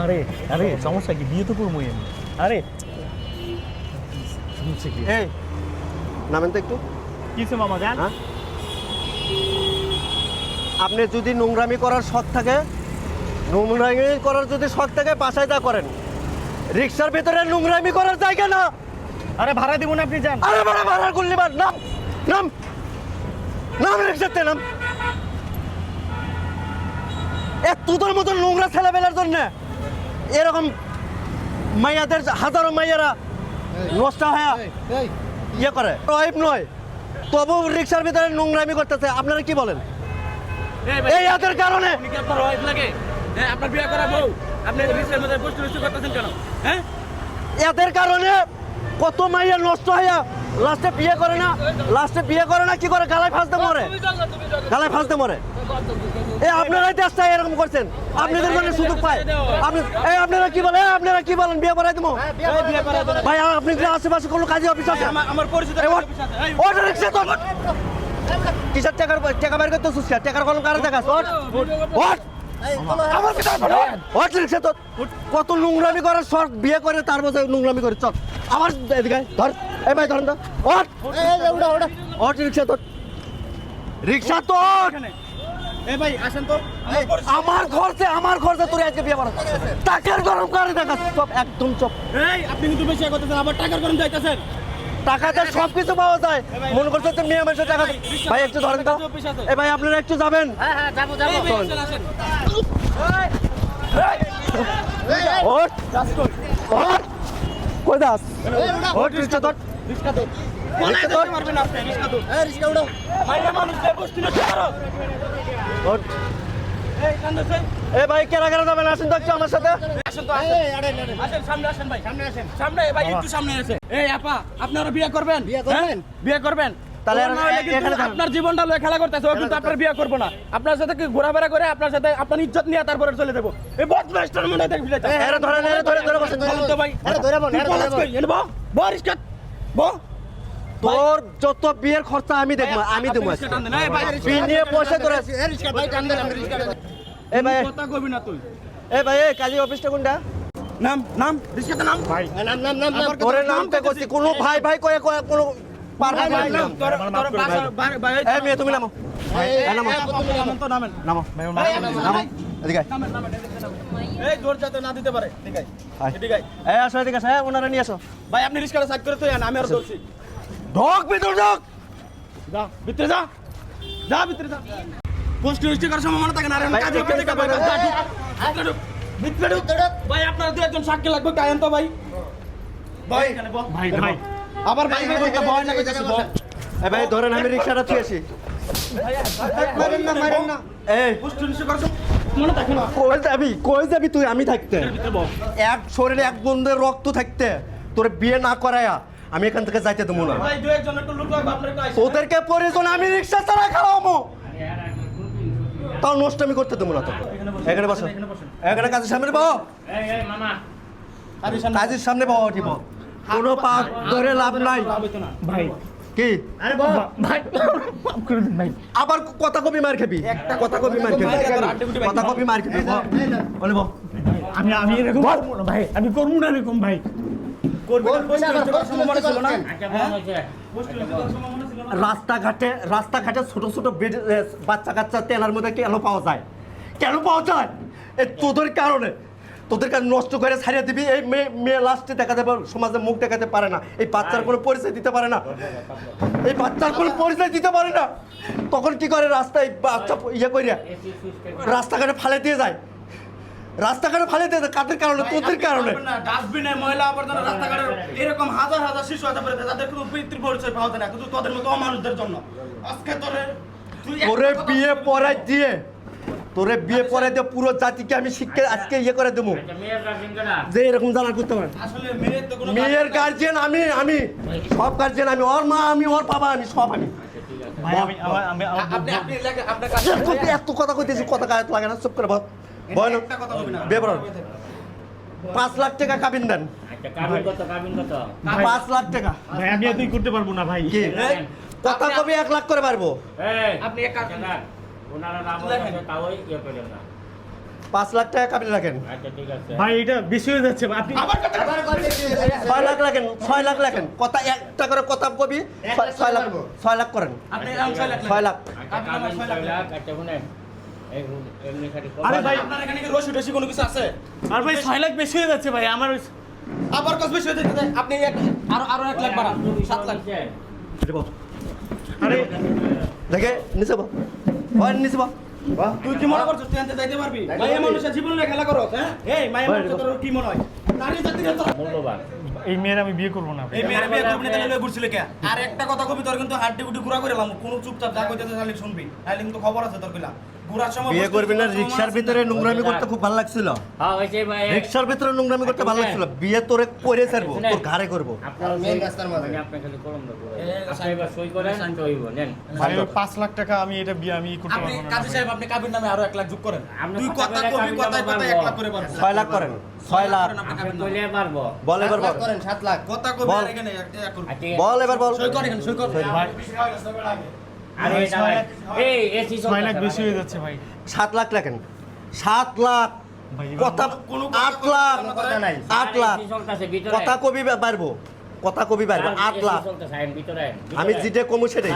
আরে আরে সমস্যা কি? বিয়ে তো করব আমি আরে সমস্যা কি? এই নামেন তো একটু। কিছু মামা জান? হ্যাঁ? আপনি যদি নোংরামি করার শখ থাকে নোংরামি করার যদি শখ থাকে বাসায় তা করেন। রিক্সার ভিতরে নোংরামি করার জায়গা না। আরে ভাড়া দিব না আপনি যান আরে ভাড়া ভাড়া করলি বার নাম নাম। নাম রিক্সাতে নাম। এ তোদের মতন নোংরা ছেলেবেলার জন্য। এরকম মাইয়াদের হাজারো মাইয়ারা নষ্ট হয়ে। ইয়ে করে। ওয়াইফ নয় তবু রিক্সার ভিতরে নোংরামি করতেছে। আপনারা কি বলেন? এই এদের কারণে। আপনার হ্যাঁ আপনার বিয়ে করা বউ। আপনি রিক্সার মধ্যে বসে বসে করতেছেন কেন? হ্যাঁ? এদের কারণে কত মাইয়া নষ্ট হইয়া লাস্টে বিয়ে করে না লাস্টে বিয়ে করে না কি করে? গালায় ফাঁসতে মরে। গালায় ফাঁসতে মরে। এই আপনারাই দেশটা এরকম করছেন। আপনাদের জন্য সুযোগ পায়। আপনি এই আপনারা কি বলেন আপনারা কি বলেন? বিয়ে করাই দেবো। বিয়ে ভাই আপনি আশেপাশে কোনো কাজে অফিস আছে? আমার পরিচিত ওঠ রিক্সা তোল। কিসের টাকার টাকা বের করতে সুস্কা টাকার কলম কারে দেখাস? আমার পিছনে পড়ো। রিক্সা তোল কত নোংরামি করে শর্ট বিয়ে করে তার বসে নোংরামি করে। চল। আমার এদিকে ধর। এই ভাই ধরেন তো। ওঠ। ওঠ রিক্সা তোল রিক্সা এখানে। এই ভাই আসেন তো। আমার আমার খরচে আমার খরচে তোর আজকে বিয়ে করা টাকার গরম করে চপ একদম চপ এই আপনি কিন্তু বেশি করতেছেন আবার টাকার গরম যাইতেছেন টাকাতে সব কিছু পাওয়া যায়। মনে করছে তো মেয়ে মানুষের টাকা ভাই একটু ধরেন তো। এ ভাই আপনারা একটু যাবেন? আসেন। কই দাস ওঠ রিক্সা ধর ধর। এ ভাই কেনা কেনা যাবেন? আসেন তো আমার সাথে। আসেন তো, আসেন। আসেন, সামনে আসেন ভাই। সামনে, ভাই, একটু সামনে আসেন। এই আপা, আপনারা বিয়ে করবেন? হ্যাঁ? বিয়ে করবেন? তাহলে। আপনার জীবনটা লয়ে খেলা করতেছে ও কিন্তু আপনার বিয়ে করব না। আপনার সাথে কি ঘোরাফেরা করে আপনার সাথে আপনার ইজ্জত নিয়ে তারপরে চলে যাব? এই বদমাইশটার মনে দেখবি এরা ধরেন এরা ধরে ধরে বলুন তো ভাই? এনে বহ, তোর যত বিয়ের খরচা আমি দেখব আমি দেবো ভাই, বিয়ে নিয়ে পয়সা তোরা এ ভাই কথা কবি না তুই এ ভাই এ কাজী অফিসটা কোনটা নাম নাম রিস্কাতে নাম ভাই আমার কথা তোরে নাম নামটা কইতেছি। করছি কোনো ভাই ভাই কয়ে কয়ে কোনো পার ভাই ভাই, ভাই নাম, তোর- তোর বা- এ মেয়ে তুমি নামো নামো। নামো ভাই দিন। নামো ভাই মনে ভাই। ভাই আপনারা দু একজন সাক্ষী লাগবে কায়ন তো ভাই ভাই। ভাই ভাই আবার ভাই ভাই বলতে ভয় না কইতাছি বহ। এ ভাই ধরেন আমি রিক্সাটা থুয়েছি মারেন না মারেন না এই পোস্ট রিস্ট করার সময় মনে থাকে না কই যাবি? কই যাবি তুই? আমি থাকতে। এক শরীরে এক বন্ধের রক্ত থাকতে তোর বিয়ে না করায়া আমি এখান থেকে যাইতে দেবো না। তোদেরকে প্রয়োজন আমি রিক্সা চালা খাওয়াবো। তাও নষ্ট আমি করতে দেবো না তো এখানে বসো। এখানে কাজের সামনে সামনে কাজের সামনে বহ উঠিব কোনো পা ধরে লাভ নাই। ভাই কি? আরে ভাই মাফ করে দিন ভাই। আবার কথা কপি মার খাবি। একটা কথা কপি মার খাবি। কথা কপি মার খাবি বলে বহ। আমি আমি এরকম করব না ভাই। আমি করব না এরকম ভাই। মনে না। হ্যাঁ? রাস্তাঘাটে রাস্তাঘাটে ছোট ছোট বেড বাচ্চা কাচ্চা তেলার মধ্যে কেন পাওয়া যায়? কেন পাওয়া যায়? এ তোদের কারণে। তোদের কারণে নষ্ট করে ছাড়িয়ে দিবি এই মেয়ে মেয়ে লাস্টে দেখা যাবে সমাজে মুখ দেখাতে পারে না। এই বাচ্চার কোনো পরিচয় দিতে পারে না। এই বাচ্চার কোনো পরিচয় দিতে পারে না। তখন কি করে রাস্তায় বাচ্চা ইয়ে করিয়া রাস্তাঘাটে ফালে দিয়ে যায়। রাস্তাঘাটে ফালে দিয়ে যায়। কাদের কারণে? তোদের কারণে। ডাস্টবিনে ময়লা আবর্জনা রাস্তাঘাটে এরকম হাজার হাজার শিশু আছে তাদের কোনো পিতৃ পরিচয় পাওয়া যায় না কিন্তু তোদের মতো অমানুষদের জন্য। আজকে তোরে কথা বিয়ে। পড়াই দিয়ে তোরে বিয়ে পড়াই দিয়ে পুরো জাতিকে আমি শিক্ষা আজকে ইয়ে করে দেবো। যে এরকম জানা করতে পারে মেয়ের তো কোনো মেয়ের গার্জিয়ান আমি আমি সব গার্জিয়ান আমি ওর মা আমি ওর বাবা আমি সব আমি। এত- কথা কইতেছি কথা গায়ে লাগে না চুপ করে পড়ান। পাঁচ লাখ টাকা কাবিন দেন। পাঁচ লাখ টাকা। ভাই আমি করতে পারব না ভাই। কথা কবি এক লাখ করে পারব। আপনি এক। পাঁচ লাখ টাকা কাবিল রাখেন। আচ্ছা ঠিক আছে। ভাই এটা বেশি হয়ে যাচ্ছে আপনি ছয় লাখ রাখেন ছয় লাখ রাখেন। কথা একটা করে কথা কবি ছয়- লাখ ছয় লাখ। করেন। আপনি ছয় লাখ আরে ভাই, আপনার এখানে কি রসি টসি কোনো কিছু আছে? আর ভাই ছয় লাখ বেশি হয়ে যাচ্ছে ভাই আমার আবার কত বেশি হয়ে যেতে আপনি এক আরও আরও এক লাখ বাড়ান সাত লাখ। আরে দেখে নিচে বা ওই বা। তুই কি মনে করছিস? তুই যাইতে পারবি? মায়ের মানুষের জীবন নিয়ে খেলা করো হ্যাঁ? এই মানুষের তোর কি মনে হয়? নারী জাতির মূল্যবান এই মেয়ের আমি বিয়ে করব না। এই মেয়ের বিয়ে করবি তাহলে ঘুরছিলে কে? আর একটা কথা কবি তোর কিন্তু হাড্ডি গুটি ঘুরা করে কোন কোনো চুপচাপ যা কইতে তাহলে শুনবি। তাহলে কিন্তু খবর আছে তোর সময় বিয়ে করবি না রিক্সার ভিতরে নোংরামি করতে খুব ভালো লাগছিল। হ্যাঁ রিক্সার ভিতরে নোংরামি করতে ভালো লাগছিল। বিয়ে তোরে করে ছাড়বো তোর ঘাড়ে করব। আপনার রাস্তার মাঝে। আপনি খালি কলম দেবো আপনি সই করেন সইব নেন। ভাই ওই পাঁচ লাখ টাকা আমি এটা বিয়ে আমি করতে পারব না। কাজী সাহেব আপনি কাবির নামে আরও এক লাখ যোগ করেন। তুই কথা কবি কথায় কথায় এক লাখ করে পারব। ছয় লাখ করেন ছয় লাখ আপনি কইলে পারব। বল এবার বল। কথা কবি এখানে এক এক করবি। বল এবার বল। সই কর এখানে সই কর ছয় লাখ বেশি হয়ে যাচ্ছে ভাই। সাত লাখ রাখেন সাত লাখ। কথা আট লাখ। আট লাখ। কথা কবি পারব। কথা কবি পারব। আট লাখ। আমি যেটা কমু সেটাই।